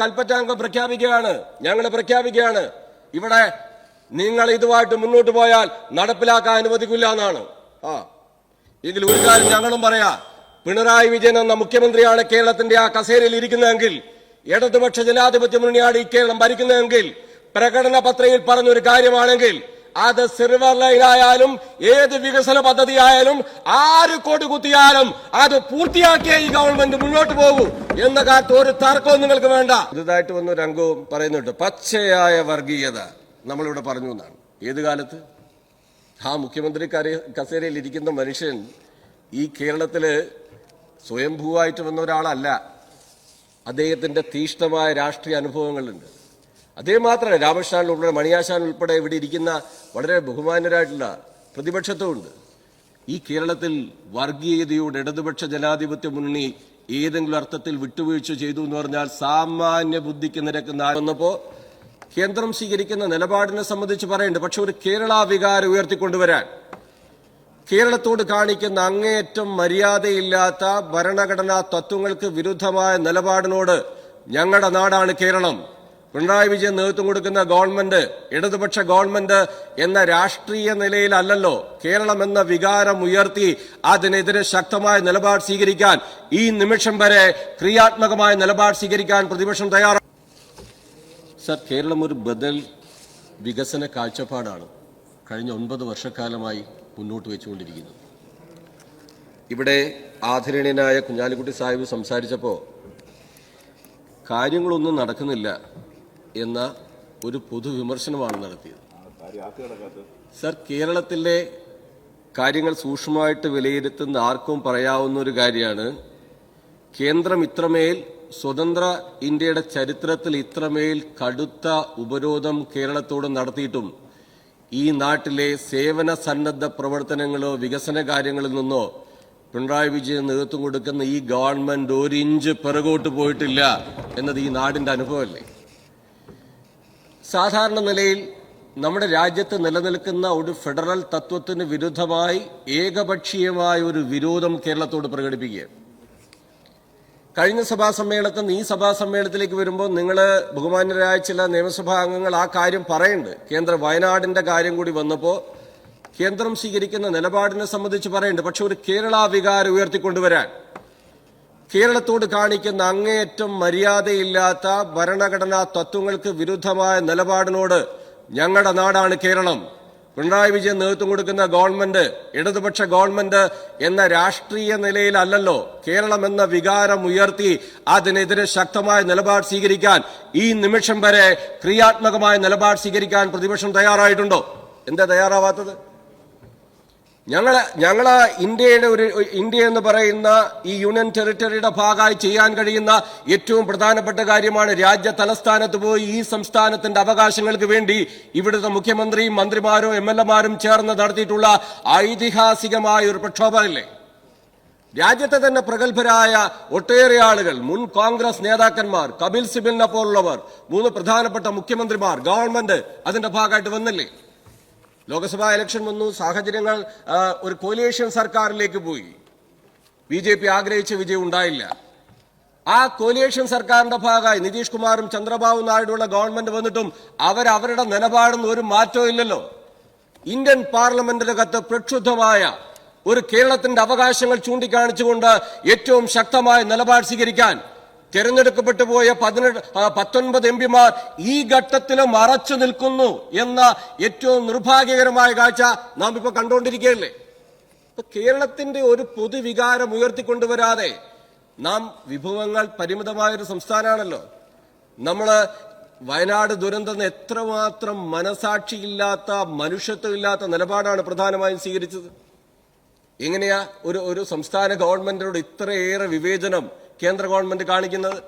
കൽപ്പറ്റാങ്കം പ്രഖ്യാപിക്കുകയാണ്. ഞങ്ങൾ പ്രഖ്യാപിക്കുകയാണ്. ഇവിടെ നിങ്ങൾ ഇതുമായിട്ട് മുന്നോട്ട് പോയാൽ നടപ്പിലാക്കാൻ അനുവദിക്കില്ല എന്നാണ്. ആ. ഇതിൽ ഒരു കാര്യം ഞങ്ങളും പറയാ. പിണറായി വിജയൻ എന്ന മുഖ്യമന്ത്രിയാണ് കേരളത്തിന്റെ ആ കസേരയിൽ ഇരിക്കുന്നതെങ്കിൽ ഇടതുപക്ഷ ജനാധിപത്യ മുന്നണിയാണ് ഈ കേരളം ഭരിക്കുന്നതെങ്കിൽ പ്രകടന പത്രികയിൽ പറഞ്ഞൊരു കാര്യമാണെങ്കിൽ അത് സിൽവർ ലൈനായാലും ഏത് വികസന പദ്ധതി ആയാലും ആര് കോടി കുത്തിയാലും അത് പൂർത്തിയാക്കിയ ഈ ഗവൺമെന്റ് മുന്നോട്ട് പോകൂ എന്ന കാര്യത്തിൽ ഒരു തർക്കവും നിങ്ങൾക്ക് വേണ്ട. പുതുതായിട്ട് വന്ന ഒരു അംഗവും പറയുന്നുണ്ട്. പച്ചയായ വർഗീയത നമ്മളിവിടെ പറഞ്ഞു എന്നാണ്. ഏത് കാലത്ത്? ആ മുഖ്യമന്ത്രി കസേരയിൽ ഇരിക്കുന്ന മനുഷ്യൻ ഈ കേരളത്തിൽ സ്വയംഭൂവായിട്ട് വന്ന ഒരാളല്ല. അദ്ദേഹത്തിന്റെ തീഷ്ണമായ രാഷ്ട്രീയ അനുഭവങ്ങളുണ്ട്. അദ്ദേഹം മാത്രമല്ല രാമകൃഷ്ണൻ ഉൾപ്പെടെ മണിയാശാൻ ഉൾപ്പെടെ ഇവിടെ ഇരിക്കുന്ന വളരെ ബഹുമാനരായിട്ടുള്ള പ്രതിപക്ഷത്തുമുണ്ട്. ഈ കേരളത്തിൽ വർഗീയതയുടെ ഇടതുപക്ഷ ജനാധിപത്യ മുന്നണി ഏതെങ്കിലും അർത്ഥത്തിൽ വിട്ടുവീഴ്ച ചെയ്തു എന്ന് പറഞ്ഞാൽ സാമാന്യ ബുദ്ധിക്ക് നിരക്കുന്ന വന്നപ്പോൾ കേന്ദ്രം സ്വീകരിക്കുന്ന നിലപാടിനെ സംബന്ധിച്ച് പറയുന്നുണ്ട്. പക്ഷെ ഒരു കേരള വികാരം ഉയർത്തിക്കൊണ്ടുവരാൻ കേരളത്തോട് കാണിക്കുന്ന അങ്ങേയറ്റം മര്യാദയില്ലാത്ത ഭരണഘടനാ തത്വങ്ങൾക്ക് വിരുദ്ധമായ നിലപാടിനോട് ഞങ്ങളുടെ നാടാണ് കേരളം. പിണറായി വിജയൻ നേതൃത്വം കൊടുക്കുന്ന ഗവൺമെന്റ് ഇടതുപക്ഷ ഗവൺമെന്റ് എന്ന രാഷ്ട്രീയ നിലയിലല്ലല്ലോ കേരളം എന്ന വികാരം ഉയർത്തി അതിനെതിരെ ശക്തമായ നിലപാട് സ്വീകരിക്കാൻ ഈ നിമിഷം വരെ ക്രിയാത്മകമായ നിലപാട് സ്വീകരിക്കാൻ പ്രതിപക്ഷം തയ്യാറാണ് സർ കേരളം ഒരു ബദൽ വികസന കാഴ്ചപ്പാടാണ് കഴിഞ്ഞ ഒൻപത് വർഷക്കാലമായി മുന്നോട്ട് വെച്ചുകൊണ്ടിരിക്കുന്നത്. ഇവിടെ ആദരണീയനായ കുഞ്ഞാലിക്കുട്ടി സാഹിബ് സംസാരിച്ചപ്പോൾ കാര്യങ്ങളൊന്നും നടക്കുന്നില്ല. എന്ന ഒരു പൊതുവിമർശനമാണ് നടത്തിയത്. സർ കേരളത്തിലെ കാര്യങ്ങൾ സൂക്ഷ്മമായിട്ട് വിലയിരുത്തുന്ന ആർക്കും പറയാവുന്ന ഒരു കാര്യമാണ് കേന്ദ്രം ഇത്രമേൽ സ്വതന്ത്ര ഇന്ത്യയുടെ ചരിത്രത്തിൽ ഇത്രമേൽ കടുത്ത ഉപരോധം കേരളത്തോട് നടത്തിയിട്ടും ഈ നാട്ടിലെ സേവന സന്നദ്ധ പ്രവർത്തനങ്ങളോ വികസന കാര്യങ്ങളിൽ നിന്നോ പിണറായി വിജയൻ നേതൃത്വം കൊടുക്കുന്ന ഈ ഗവൺമെന്റ് ഒരു ഇഞ്ച് പിറകോട്ട് പോയിട്ടില്ല എന്നത് ഈ നാടിന്റെ അനുഭവമല്ലേ? സാധാരണ നിലയിൽ നമ്മുടെ രാജ്യത്ത് നിലനിൽക്കുന്ന ഒരു ഫെഡറൽ തത്വത്തിന് വിരുദ്ധമായി ഏകപക്ഷീയമായ ഒരു വിരോധം കേരളത്തോട് പ്രകടിപ്പിക്കുക. കഴിഞ്ഞ സഭാ സമ്മേളനത്തിൽ ഈ സഭാ സമ്മേളനത്തിലേക്ക് വരുമ്പോൾ നിങ്ങൾ ബഹുമാന്യരായ ചില നിയമസഭാ അംഗങ്ങൾ ആ കാര്യം പറയുന്നുണ്ട് കേന്ദ്ര വയനാടിന്റെ കാര്യം കൂടി വന്നപ്പോൾ കേന്ദ്രം സ്വീകരിക്കുന്ന നിലപാടിനെ സംബന്ധിച്ച് പറയുന്നുണ്ട് പക്ഷെ ഒരു കേരള വികാരം ഉയർത്തിക്കൊണ്ടുവരാൻ കേരളത്തോട് കാണിക്കുന്ന അങ്ങേയറ്റം മര്യാദയില്ലാത്ത ഭരണഘടനാ തത്വങ്ങൾക്ക് വിരുദ്ധമായ നിലപാടിനോട് ഞങ്ങളുടെ നാടാണ് കേരളം. പിണറായി വിജയൻ നേതൃത്വം കൊടുക്കുന്ന ഗവൺമെന്റ് ഇടതുപക്ഷ ഗവൺമെന്റ് എന്ന രാഷ്ട്രീയ നിലയിലല്ലല്ലോ. കേരളം എന്ന വികാരം ഉയർത്തി അതിനെതിരെ ശക്തമായ നിലപാട് സ്വീകരിക്കാൻ ഈ നിമിഷം വരെ ക്രിയാത്മകമായ നിലപാട് സ്വീകരിക്കാൻ പ്രതിപക്ഷം തയ്യാറായിട്ടുണ്ടോ? എന്താ തയ്യാറാവാത്തത്? ഞങ്ങൾ ഞങ്ങൾ ഇന്ത്യയുടെ ഒരു ഇന്ത്യ എന്ന് പറയുന്ന ഈ യൂണിയൻ ടെറിട്ടറിയുടെ ഭാഗമായി ചെയ്യാൻ കഴിയുന്ന ഏറ്റവും പ്രധാനപ്പെട്ട കാര്യമാണ് രാജ്യ തലസ്ഥാനത്ത് പോയി ഈ സംസ്ഥാനത്തിന്റെ അവകാശങ്ങൾക്ക് വേണ്ടി ഇവിടുത്തെ മുഖ്യമന്ത്രിയും മന്ത്രിമാരും എം എൽ എമാരും ചേർന്ന് നടത്തിയിട്ടുള്ള ഐതിഹാസികമായ ഒരു പ്രക്ഷോഭമല്ലേ? രാജ്യത്തെ തന്നെ പ്രഗത്ഭരായ ഒട്ടേറെ ആളുകൾ മുൻ കോൺഗ്രസ് നേതാക്കന്മാർ കപിൽ സിബിലിനെ പോലുള്ളവർ മൂന്ന് പ്രധാനപ്പെട്ട മുഖ്യമന്ത്രിമാർ ഗവൺമെന്റ് അതിന്റെ ഭാഗമായിട്ട് വന്നില്ലേ? ലോക്സഭാ ഇലക്ഷൻ വന്നു. സാഹചര്യങ്ങൾ ഒരു കോലിയേഷൻ സർക്കാരിലേക്ക് പോയി. ബി ജെ പി ആഗ്രഹിച്ച വിജയം ഉണ്ടായില്ല. ആ കോലിയേഷൻ സർക്കാരിന്റെ ഭാഗമായി നിതീഷ് കുമാറും ചന്ദ്രബാബു നായിഡുള്ള ഗവൺമെന്റ് വന്നിട്ടും അവരവരുടെ നിലപാടൊന്നും ഒരു മാറ്റവും ഇല്ലല്ലോ. ഇന്ത്യൻ പാർലമെന്റിനകത്ത് പ്രക്ഷുബ്ധമായ ഒരു കേരളത്തിന്റെ അവകാശങ്ങൾ ചൂണ്ടിക്കാണിച്ചുകൊണ്ട് ഏറ്റവും ശക്തമായ നിലപാട് സ്വീകരിക്കാൻ തിരഞ്ഞെടുക്കപ്പെട്ടു പോയ പതിനെട്ട് പത്തൊൻപത് എം പിമാർ ഈ ഘട്ടത്തിൽ മറച്ചു നിൽക്കുന്നു എന്ന ഏറ്റവും നിർഭാഗ്യകരമായ കാഴ്ച നാം ഇപ്പൊ കണ്ടുകൊണ്ടിരിക്കുകയല്ലേ ഇപ്പൊ കേരളത്തിന്റെ ഒരു പൊതുവികാരം ഉയർത്തിക്കൊണ്ടുവരാതെ നാം വിഭവങ്ങൾ പരിമിതമായ ഒരു സംസ്ഥാനമാണല്ലോ. നമ്മൾ വയനാട് ദുരന്തം എത്രമാത്രം മനസാക്ഷിയില്ലാത്ത മനുഷ്യത്വമില്ലാത്ത നിലപാടാണ് പ്രധാനമായും സ്വീകരിച്ചത്. എങ്ങനെയാ ഒരു ഒരു സംസ്ഥാന ഗവൺമെന്റിനോട് ഇത്രയേറെ വിവേചനം കേന്ദ്ര ഗവൺമെന്റ് കാണിക്കുന്നത്?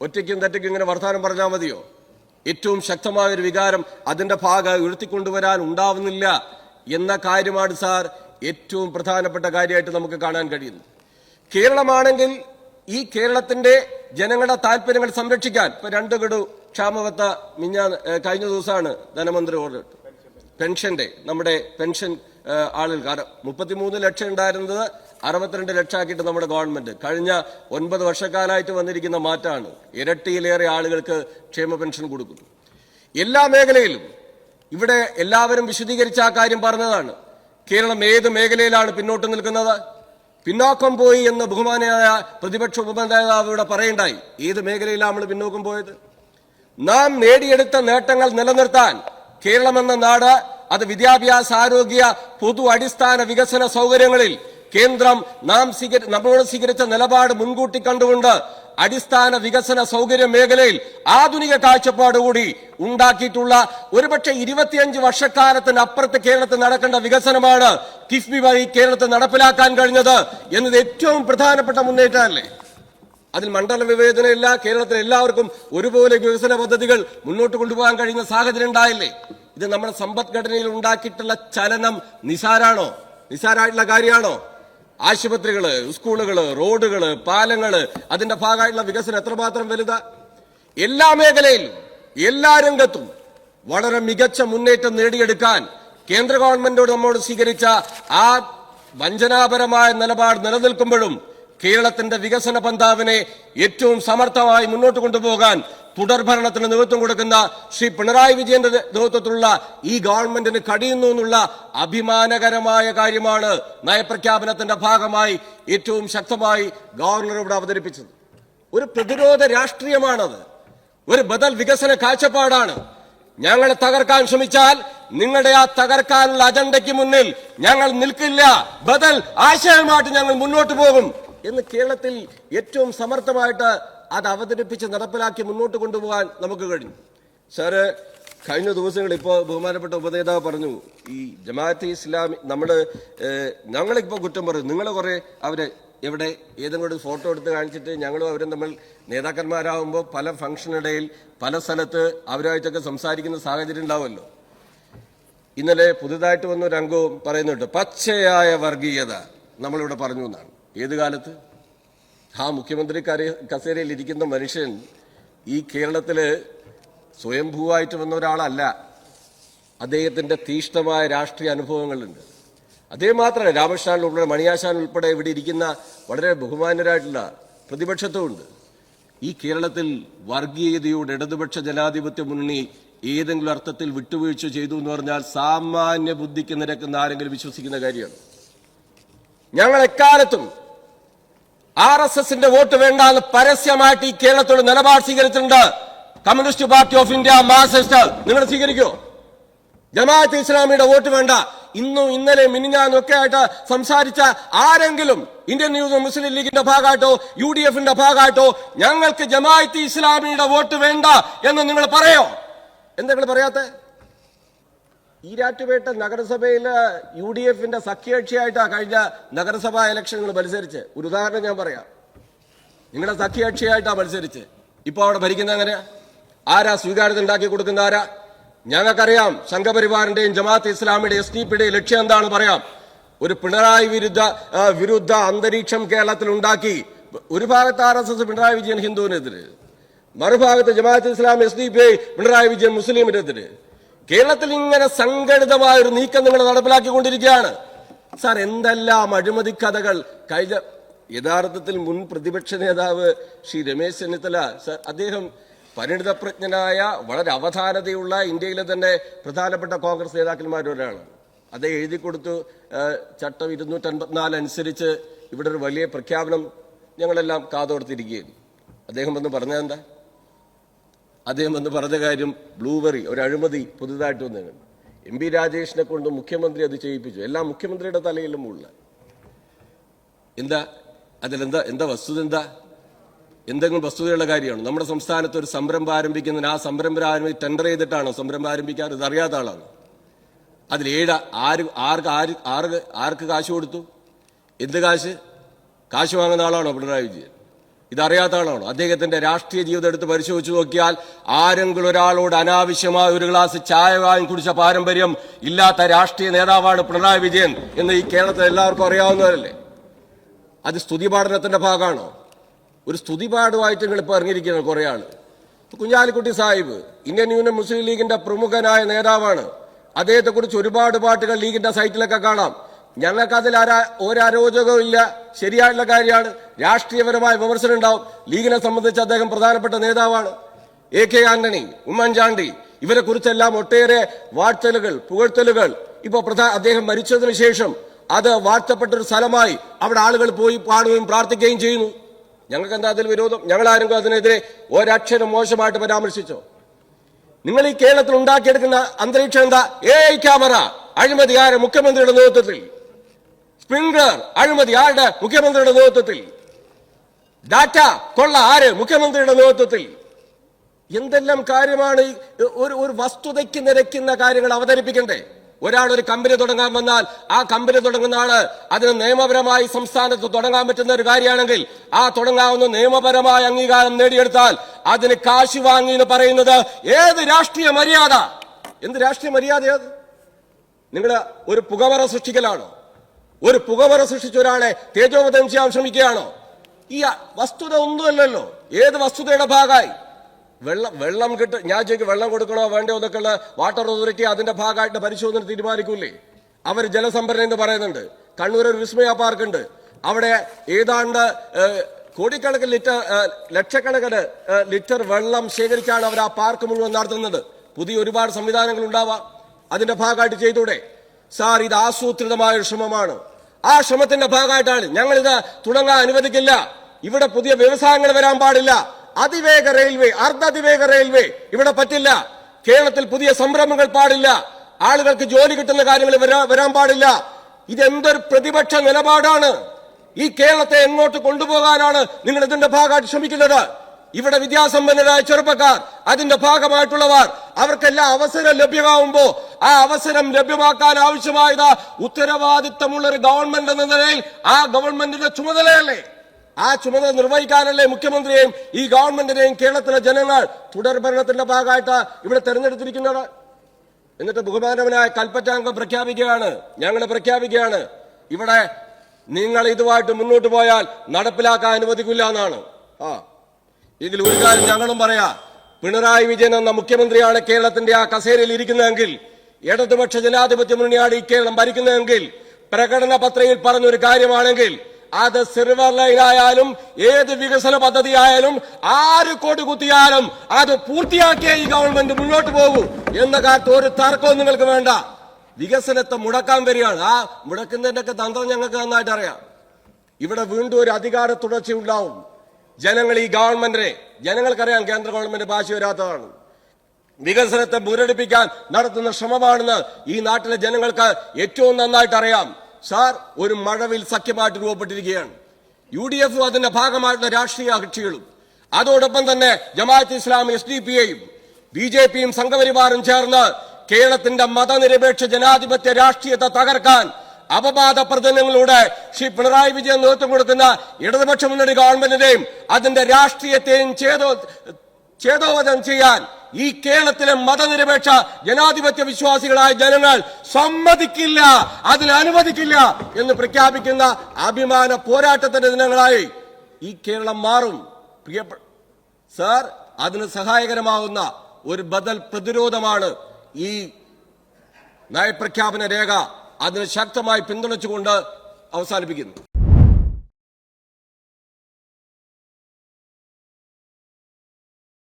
ഒറ്റയ്ക്കും തെറ്റയ്ക്കും ഇങ്ങനെ വർത്താനം പറഞ്ഞാൽ മതിയോ? ഏറ്റവും ശക്തമായ ഒരു വികാരം അതിന്റെ ഭാഗം ഉയർത്തിക്കൊണ്ടുവരാൻ ഉണ്ടാവുന്നില്ല എന്ന കാര്യമാണ് സാർ ഏറ്റവും പ്രധാനപ്പെട്ട കാര്യമായിട്ട് നമുക്ക് കാണാൻ കഴിയുന്നത്. കേരളമാണെങ്കിൽ ഈ കേരളത്തിന്റെ ജനങ്ങളുടെ താല്പര്യങ്ങൾ സംരക്ഷിക്കാൻ ഇപ്പൊ രണ്ടു ഗഡു ക്ഷാമവത്ത മിഞ്ഞാ കഴിഞ്ഞ ദിവസമാണ് ധനമന്ത്രി ഓർഡർ പെൻഷന്റെ നമ്മുടെ പെൻഷൻ ആളുകൾ കാരണം മുപ്പത്തിമൂന്ന് ലക്ഷം ഉണ്ടായിരുന്നത് അറുപത്തിരണ്ട് ലക്ഷമാക്കിയിട്ട് നമ്മുടെ ഗവൺമെന്റ്. കഴിഞ്ഞ ഒൻപത് വർഷക്കാലമായിട്ട് വന്നിരിക്കുന്ന മാറ്റമാണ് ഇരട്ടിയിലേറെ ആളുകൾക്ക് ക്ഷേമ പെൻഷൻ കൊടുക്കുന്നു. എല്ലാ മേഖലയിലും ഇവിടെ എല്ലാവരും വിശദീകരിച്ച ആ കാര്യം പറഞ്ഞതാണ്. കേരളം ഏത് മേഖലയിലാണ് പിന്നോട്ട് നിൽക്കുന്നത്? പിന്നോക്കം പോയി എന്ന് ബഹുമാനായ പ്രതിപക്ഷ ഉപനേതാവ് ഇവിടെ പറയണ്ടായി. ഏത് മേഖലയിലാണ് നമ്മൾ പിന്നോക്കം പോയത്? നാം നേടിയെടുത്ത നേട്ടങ്ങൾ നിലനിർത്താൻ കേരളം എന്ന നാട് അത് വിദ്യാഭ്യാസ ആരോഗ്യ പൊതു അടിസ്ഥാന വികസന സൗകര്യങ്ങളിൽ കേന്ദ്രം നാം സ്വീകരി നമ്മളോട് സ്വീകരിച്ച നിലപാട് മുൻകൂട്ടി കണ്ടുകൊണ്ട് അടിസ്ഥാന വികസന സൗകര്യ മേഖലയിൽ ആധുനിക കാഴ്ചപ്പാടുകൂടി ഉണ്ടാക്കിയിട്ടുള്ള ഒരുപക്ഷെ ഇരുപത്തിയഞ്ച് വർഷക്കാലത്തിനപ്പുറത്ത് കേരളത്തിൽ നടക്കേണ്ട വികസനമാണ് കിഫ്ബി വഴി കേരളത്തിൽ നടപ്പിലാക്കാൻ കഴിഞ്ഞത് എന്നത് ഏറ്റവും പ്രധാനപ്പെട്ട മുന്നേറ്റമല്ലേ? അതിൽ മണ്ഡല വിവേചനമില്ല കേരളത്തിലെ എല്ലാവർക്കും ഒരുപോലെ വികസന പദ്ധതികൾ മുന്നോട്ട് കൊണ്ടുപോകാൻ കഴിയുന്ന സാഹചര്യം ഉണ്ടായില്ലേ? ഇത് നമ്മുടെ സമ്പദ്ഘടനയിൽ ഉണ്ടാക്കിയിട്ടുള്ള ചലനം നിസാരാണോ? നിസാരായിട്ടുള്ള കാര്യമാണോ? ആശുപത്രികൾ സ്കൂളുകൾ റോഡുകൾ പാലങ്ങൾ അതിന്റെ ഭാഗമായിട്ടുള്ള വികസനം എത്രമാത്രം വലുതാ? എല്ലാ മേഖലയിലും എല്ലാ രംഗത്തും വളരെ മികച്ച മുന്നേറ്റം നേടിയെടുക്കാൻ കേന്ദ്ര ഗവൺമെന്റോട് നമ്മോട് സ്വീകരിച്ച ആ വഞ്ചനാപരമായ നിലപാട് നിലനിൽക്കുമ്പോഴും കേരളത്തിന്റെ വികസന പന്താവിനെ ഏറ്റവും സമർത്ഥമായി മുന്നോട്ട് കൊണ്ടുപോകാൻ തുടർഭരണത്തിന് നേതൃത്വം കൊടുക്കുന്ന ശ്രീ പിണറായി വിജയന്റെ നേതൃത്വത്തിലുള്ള ഈ ഗവൺമെന്റിന് കഴിയുന്നു എന്നുള്ള അഭിമാനകരമായ കാര്യമാണ് നയപ്രഖ്യാപനത്തിന്റെ ഭാഗമായി ഏറ്റവും ശക്തമായി ഗവർണർ ഇവിടെ അവതരിപ്പിച്ചത്. ഒരു പ്രതിരോധ രാഷ്ട്രീയമാണത്. ഒരു ബദൽ വികസന കാഴ്ചപ്പാടാണ്. ഞങ്ങളെ തകർക്കാൻ ശ്രമിച്ചാൽ നിങ്ങളുടെ ആ തകർക്കാനുള്ള അജണ്ടയ്ക്ക് മുന്നിൽ ഞങ്ങൾ നിൽക്കില്ല. ബദൽ ആശയമായിട്ട് ഞങ്ങൾ മുന്നോട്ട് പോകും എന്ന് കേരളത്തിൽ ഏറ്റവും സമർത്ഥമായിട്ട് അത് അവതരിപ്പിച്ച് നടപ്പിലാക്കി മുന്നോട്ട് കൊണ്ടുപോകാൻ നമുക്ക് കഴിഞ്ഞു. സാറ് കഴിഞ്ഞ ദിവസങ്ങൾ ഇപ്പോൾ ബഹുമാനപ്പെട്ട ഉപനേതാവ് പറഞ്ഞു ഈ ജമാഅത്തെ ഇസ്ലാമി നമ്മൾ ഞങ്ങളിപ്പോൾ ഞങ്ങളിപ്പോ കുറ്റം പറയും. നിങ്ങൾ കുറേ അവരെ എവിടെ ഏതെങ്കിലും ഒരു ഫോട്ടോ എടുത്ത് കാണിച്ചിട്ട് ഞങ്ങളും അവരും തമ്മിൽ നേതാക്കന്മാരാകുമ്പോൾ പല ഫംഗ്ഷനിടയിൽ പല സ്ഥലത്ത് അവരുമായിട്ടൊക്കെ സംസാരിക്കുന്ന സാഹചര്യം ഉണ്ടാവുമല്ലോ. ഇന്നലെ പുതുതായിട്ട് വന്ന ഒരു അംഗവും പറയുന്നുണ്ട് പച്ചയായ വർഗീയത. നമ്മളിവിടെ പറഞ്ഞു എന്നാണ്. ഏത് കാലത്ത്? ആ മുഖ്യമന്ത്രി കസേരയിൽ ഇരിക്കുന്ന മനുഷ്യൻ ഈ കേരളത്തിൽ സ്വയംഭൂവായിട്ട് വന്ന ഒരാളല്ല. അദ്ദേഹത്തിന്റെ തീഷ്ണമായ രാഷ്ട്രീയ അനുഭവങ്ങളുണ്ട്. അദ്ദേഹം മാത്രമല്ല രാമകൃഷ്ണൻ ഉൾപ്പെടെ മണിയാശാൻ ഉൾപ്പെടെ ഇവിടെ ഇരിക്കുന്ന വളരെ ബഹുമാനരായിട്ടുള്ള പ്രതിപക്ഷത്തുമുണ്ട് ഈ കേരളത്തിൽ വർഗീയതയോട് ഇടതുപക്ഷ ജനാധിപത്യ മുന്നണി ഏതെങ്കിലും അർത്ഥത്തിൽ വിട്ടുവീഴ്ച ചെയ്തു എന്ന് പറഞ്ഞാൽ സാമാന്യ ബുദ്ധിക്ക് നിരക്കുന്ന ആരെങ്കിലും വിശ്വസിക്കുന്ന കാര്യമാണ്. ഞങ്ങൾ എക്കാലത്തും ആർ എസ് എസിന്റെ വോട്ട് വേണ്ട എന്ന് പരസ്യമായിട്ട് ഈ കേരളത്തോട് നിലപാട് സ്വീകരിച്ചിട്ടുണ്ട്. Communist Party of India Marxist നിങ്ങൾ സ്വീകരിക്കോ? ജമാഅത്ത് ഇസ്ലാമിയുടെ വോട്ട് വേണ്ട. ഇന്നും ഇന്നലെ മിനിഞ്ഞാന്നൊക്കെ ആയിട്ട് സംസാരിച്ച ആരെങ്കിലും ഇന്ത്യൻ യൂത്ത് മുസ്ലിം ലീഗിന്റെ ഭാഗമായിട്ടോ യു ഡി എഫിന്റെ ഭാഗമായിട്ടോ ഞങ്ങൾക്ക് ജമാഅത്ത് ഇസ്ലാമിയുടെ വോട്ട് വേണ്ട എന്ന് നിങ്ങൾ പറയോ? എന്താ നിങ്ങൾ പറയാത്തെ? ഈരാറ്റുപേട്ട നഗരസഭയിൽ യു ഡി എഫിന്റെ സഖ്യകക്ഷിയായിട്ടാണ് കഴിഞ്ഞ നഗരസഭാ ഇലക്ഷനുകൾ മത്സരിച്ച്. ഒരു ഉദാഹരണം ഞാൻ പറയാം. നിങ്ങളുടെ സഖ്യകക്ഷിയായിട്ടാ മത്സരിച്ച്. ഇപ്പൊ അവിടെ ഭരിക്കുന്ന എങ്ങനെയാ? ആരാ സ്വീകാര്യത ഉണ്ടാക്കി കൊടുക്കുന്ന ആരാ? ഞങ്ങൾക്കറിയാം സംഘപരിവാറിന്റെയും ജമാഅത്ത് ഇസ്ലാമിയുടെയും എസ് ഡി പിയുടെയും ലക്ഷ്യം എന്താണ് പറയാം. ഒരു പിണറായി വിരുദ്ധ വിരുദ്ധ അന്തരീക്ഷം കേരളത്തിൽ ഉണ്ടാക്കി ഒരു ഭാഗത്ത് R S S Pinarayi Vijayan ഹിന്ദുവിനെതിരെ. മറുഭാഗത്ത് Jamaat Islam S D P Pinarayi Vijayan മുസ്ലിമിനെതിരെ. കേരളത്തിൽ ഇങ്ങനെ സംഘടിതമായ ഒരു നീക്കം നിങ്ങൾ നടപ്പിലാക്കിക്കൊണ്ടിരിക്കുകയാണ്. സാർ എന്തെല്ലാം അഴിമതി കഥകൾ? കഴിഞ്ഞ യഥാർത്ഥത്തിൽ മുൻ പ്രതിപക്ഷ നേതാവ് ശ്രീ രമേശ് ചെന്നിത്തല സാർ അദ്ദേഹം പരിണിതപ്രജ്ഞനായ വളരെ അവധാനതയുള്ള ഇന്ത്യയിലെ തന്നെ പ്രധാനപ്പെട്ട കോൺഗ്രസ് നേതാക്കന്മാരിൽ അദ്ദേഹം എഴുതി കൊടുത്തു ചട്ടം ഇരുന്നൂറ്റൻപത്തിനാല് അനുസരിച്ച് ഇവിടെ ഒരു വലിയ പ്രഖ്യാപനം ഞങ്ങളെല്ലാം കാതോർത്തിരിക്കുകയും അദ്ദേഹം വന്ന് പറഞ്ഞതെന്താ? അദ്ദേഹം എന്ന് പറഞ്ഞ കാര്യം ബ്ലൂബെറി ഒരു അഴിമതി പുതുതായിട്ട് വന്നു എം പി രാജേഷിനെ കൊണ്ട് മുഖ്യമന്ത്രി അത് ചെയ്യിപ്പിച്ചു. എല്ലാ മുഖ്യമന്ത്രിയുടെ തലയിലും ഉള്ള. എന്താ? അതിലെന്താ? എന്താ വസ്തുത എന്താ? എന്തെങ്കിലും വസ്തുതയുള്ള കാര്യമാണ്? നമ്മുടെ സംസ്ഥാനത്ത് ഒരു സംരംഭം ആരംഭിക്കുന്നതിന് ആ സംരംഭം ആരംഭിച്ച് ടെൻഡർ ചെയ്തിട്ടാണോ സംരംഭം ആരംഭിക്കാറ്? ഇത് അറിയാത്ത ആളാണ്. അതിൽ ഏഴ് ആര് ആർക്ക് ആര് ആർക്ക് ആർക്ക് കാശ് കൊടുത്തു? എന്ത് കാശ്? കാശ് വാങ്ങുന്ന ആളാണോ പിണറായി വിജയൻ? ഇതറിയാത്ത ആളാണോ? അദ്ദേഹത്തിന്റെ രാഷ്ട്രീയ ജീവിതം എടുത്ത് പരിശോധിച്ചു നോക്കിയാൽ ആരെങ്കിലും ഒരാളോട് അനാവശ്യമായ ഒരു ഗ്ലാസ് ചായ വാങ്ങി കുടിച്ച പാരമ്പര്യം ഇല്ലാത്ത രാഷ്ട്രീയ നേതാവാണ് പിണറായി വിജയൻ എന്ന് ഈ കേരളത്തിൽ എല്ലാവർക്കും അറിയാവുന്നവരല്ലേ? അത് സ്തുതി പാഠനത്തിന്റെ ഭാഗമാണോ? ഒരു സ്തുതി പാഠമായിട്ട് നിങ്ങൾ ഇപ്പോൾ ഇറങ്ങിയിരിക്കുന്നത് കുറെ ആൾ. Kunhalikutty Sahib Indian Union Muslim ലീഗിന്റെ പ്രമുഖനായ നേതാവാണ്. അദ്ദേഹത്തെക്കുറിച്ച് ഒരുപാട് പാട്ടുകൾ ലീഗിന്റെ സൈറ്റിലൊക്കെ കാണാം. ഞങ്ങൾക്ക് അതിൽ ആരാ ഒരരോചകവും ഇല്ല ശരിയായിട്ടുള്ള കാര്യമാണ്. രാഷ്ട്രീയപരമായ വിമർശനം ഉണ്ടാവും. ലീഗിനെ സംബന്ധിച്ച് അദ്ദേഹം പ്രധാനപ്പെട്ട നേതാവാണ്. എ കെ ആന്റണി ഉമ്മൻചാണ്ടി ഇവരെ കുറിച്ചെല്ലാം ഒട്ടേറെ വാഴ്ത്തലുകൾ പുകഴ്ത്തലുകൾ. ഇപ്പൊ പ്രധാന അദ്ദേഹം മരിച്ചതിനു ശേഷം അത് വാഴ്ത്തപ്പെട്ട ഒരു സ്ഥലമായി അവിടെ ആളുകൾ പോയി പാടുകയും പ്രാർത്ഥിക്കുകയും ചെയ്യുന്നു. ഞങ്ങൾക്ക് എന്താ അതിൽ വിരോധം? ഞങ്ങൾ ആരെങ്കിലും അതിനെതിരെ ഒരക്ഷരം മോശമായിട്ട് പരാമർശിച്ചോ? നിങ്ങൾ ഈ കേരളത്തിൽ ഉണ്ടാക്കിയെടുക്കുന്ന അന്തരീക്ഷം എന്താ? എ ക്യാമറ അഴിമതി ആര് മുഖ്യമന്ത്രിയുടെ നേതൃത്വത്തിൽ. സ്പ്രിംഗ്ലർ അഴിമതി ആരുടെ മുഖ്യമന്ത്രിയുടെ നേതൃത്വത്തിൽ? ഡാറ്റ കൊള്ള ആര് മുഖ്യമന്ത്രിയുടെ നേതൃത്വത്തിൽ? എന്തെല്ലാം കാര്യമാണ് ഒരു ഒരു വസ്തുതയ്ക്ക് നിരക്കുന്ന കാര്യങ്ങൾ അവതരിപ്പിക്കണ്ടേ? ഒരാൾ ഒരു കമ്പനി തുടങ്ങാൻ വന്നാൽ ആ കമ്പനി തുടങ്ങുന്ന ആൾ അതിന് നിയമപരമായി സംസ്ഥാനത്ത് തുടങ്ങാൻ പറ്റുന്ന ഒരു കാര്യമാണെങ്കിൽ ആ തുടങ്ങാവുന്ന നിയമപരമായ അംഗീകാരം നേടിയെടുത്താൽ അതിന് കാശ് വാങ്ങി എന്ന് പറയുന്നത് ഏത് രാഷ്ട്രീയ മര്യാദ? എന്ത് രാഷ്ട്രീയ മര്യാദയത് നിങ്ങൾ ഒരു പുകമറ സൃഷ്ടിക്കലാണോ? ഒരു പുകമറ സൃഷ്ടിച്ച ഒരാളെ തേജോവധം ചെയ്യാൻ ശ്രമിക്കുകയാണോ? ഈ വസ്തുത ഒന്നുമല്ലല്ലോ. ഏത് വസ്തുതയുടെ ഭാഗമായി? വെള്ളം വെള്ളം കിട്ടും ഞാൻ ചോദിക്കും വെള്ളം കൊടുക്കണോ വേണ്ടോ എന്നൊക്കെയുള്ള വാട്ടർ അതോറിറ്റി അതിന്റെ ഭാഗമായിട്ട് പരിശോധന തീരുമാനിക്കൂലേ അവർ ജലസംഭരണം എന്ന് പറയുന്നുണ്ട്. കണ്ണൂർ ഒരു വിസ്മയ പാർക്ക് ഉണ്ട്. അവിടെ ഏതാണ്ട് കോടിക്കണക്കിന് ലിറ്റർ ലക്ഷക്കണക്കിന് ലിറ്റർ വെള്ളം ശേഖരിച്ചാണ് അവർ ആ പാർക്ക് മുഴുവൻ നടത്തുന്നത്. പുതിയ ഒരുപാട് സംവിധാനങ്ങൾ ഉണ്ടാവാം. അതിന്റെ ഭാഗമായിട്ട് ചെയ്തൂടെ? സാർ ഇത് ആസൂത്രിതമായ ഒരു ശ്രമമാണ്. ആ ശ്രമത്തിന്റെ ഭാഗമായിട്ടാണ് ഞങ്ങൾ ഇത് തുടങ്ങാൻ അനുവദിക്കില്ല. ഇവിടെ പുതിയ വ്യവസായങ്ങൾ വരാൻ പാടില്ല. അതിവേഗ റെയിൽവേ അർദ്ധതിവേഗ റെയിൽവേ ഇവിടെ പറ്റില്ല. കേരളത്തിൽ പുതിയ സംരംഭങ്ങൾ പാടില്ല. ആളുകൾക്ക് ജോലി കിട്ടുന്ന കാര്യങ്ങൾ വരാ- വരാൻ പാടില്ല. ഇതെന്തൊരു പ്രതിപക്ഷ നിലപാടാണ്. ഈ കേരളത്തെ എങ്ങോട്ട് കൊണ്ടുപോകാനാണ് നിങ്ങൾ ഇതിന്റെ ഭാഗമായിട്ട് ശ്രമിക്കുന്നത്? ഇവിടെ വിദ്യാസമ്പന്നരായ ചെറുപ്പക്കാർ അതിന്റെ ഭാഗമായിട്ടുള്ളവർ അവർക്കെല്ലാം അവസരം ലഭ്യമാവുമ്പോ ആ അവസരം ലഭ്യമാക്കാൻ ആവശ്യമായത് ഉത്തരവാദിത്തമുള്ള ഒരു ഗവൺമെന്റ് എന്ന നിലയിൽ ആ ഗവൺമെന്റിന്റെ ചുമതലയല്ലേ? ആ ചുമതല നിർവഹിക്കാനല്ലേ മുഖ്യമന്ത്രിയെയും ഈ ഗവൺമെന്റിനെയും കേരളത്തിലെ ജനങ്ങൾ തുടർ ഭരണത്തിന്റെ ഭാഗമായിട്ട് ഇവിടെ തെരഞ്ഞെടുത്തിരിക്കുന്നത്? എന്നിട്ട് ബഹുമാനവനായ കൽപ്പറ്റാംഗം പ്രഖ്യാപിക്കുകയാണ് ഞങ്ങൾ പ്രഖ്യാപിക്കുകയാണ്. ഇവിടെ നിങ്ങൾ ഇതുമായിട്ട് മുന്നോട്ട് പോയാൽ നടപ്പിലാക്കാൻ അനുവദിക്കില്ല എന്നാണ്. ആ. എങ്കിൽ ഒരു കാര്യം ഞങ്ങളും പറയാ. പിണറായി വിജയൻ എന്ന മുഖ്യമന്ത്രിയാണ് കേരളത്തിന്റെ ആ കസേരയിൽ ഇരിക്കുന്നതെങ്കിൽ ഇടതുപക്ഷ ജനാധിപത്യ മുന്നണിയാണ് ഈ കേരളം ഭരിക്കുന്നതെങ്കിൽ പ്രകടന പത്രികയിൽ പറഞ്ഞൊരു കാര്യമാണെങ്കിൽ അത് സിൽവർ ആയാലും ഏത് വികസന പദ്ധതി ആയാലും ആര് കോടി കുത്തിയാലും അത് പൂർത്തിയാക്കിയ ഈ ഗവൺമെന്റ് മുന്നോട്ട് പോകൂ എന്ന കാര്യത്തിൽ ഒരു തർക്കവും നിങ്ങൾക്ക് വേണ്ട. വികസനത്തെ മുടക്കാൻ വരികയാണ്. ആ മുടക്കുന്നതിന്റെ ഒക്കെ തന്ത്രം ഞങ്ങൾക്ക് നന്നായിട്ട് അറിയാം. ഇവിടെ വീണ്ടും ഒരു അധികാര തുടർച്ച ഉണ്ടാവും ജനങ്ങൾ ഈ ഗവൺമെന്റിനെ ജനങ്ങൾക്കറിയാം കേന്ദ്ര ഗവൺമെന്റ് ഭാഷ വരാത്തതാണ്. വികസനത്തെ മുരടിപ്പിക്കാൻ നടത്തുന്ന ശ്രമമാണെന്ന് ഈ നാട്ടിലെ ജനങ്ങൾക്ക് ഏറ്റവും നന്നായിട്ട് അറിയാം. സാർ ഒരു മഴവിൽ സഖ്യമായിട്ട് രൂപപ്പെട്ടിരിക്കുകയാണ്. യു ഡി എഫും അതിന്റെ ഭാഗമായിട്ടുള്ള രാഷ്ട്രീയ കക്ഷികളും. അതോടൊപ്പം തന്നെ Jamaat Islam S D P ഐയും ബി ജെ പിയും സംഘപരിവാറും ചേർന്ന് കേരളത്തിന്റെ മതനിരപേക്ഷ ജനാധിപത്യ രാഷ്ട്രീയത്തെ തകർക്കാൻ അപവാദ പ്രചരണങ്ങളിലൂടെ ശ്രീ പിണറായി വിജയൻ നേതൃത്വം കൊടുക്കുന്ന ഇടതുപക്ഷ മുന്നണി ഗവൺമെന്റിനെയും അതിന്റെ രാഷ്ട്രീയത്തെയും ചേതോ ചെയ്യാൻ ഈ കേരളത്തിലെ മതനിരപേക്ഷ ജനാധിപത്യ വിശ്വാസികളായ ജനങ്ങൾ സമ്മതിക്കില്ല അതിന് അനുവദിക്കില്ല എന്ന് പ്രഖ്യാപിക്കുന്ന അഭിമാന പോരാട്ടത്തിന്റെ ദിനങ്ങളായി ഈ കേരളം മാറും. പ്രിയപ്പെട്ട സാർ അതിന് സഹായകരമാവുന്ന ഒരു ബദൽ പ്രതിരോധമാണ് ഈ നയപ്രഖ്യാപന രേഖ. അതിന് ശക്തമായി പിന്തുണച്ചുകൊണ്ട് അവസാനിപ്പിക്കുന്നു.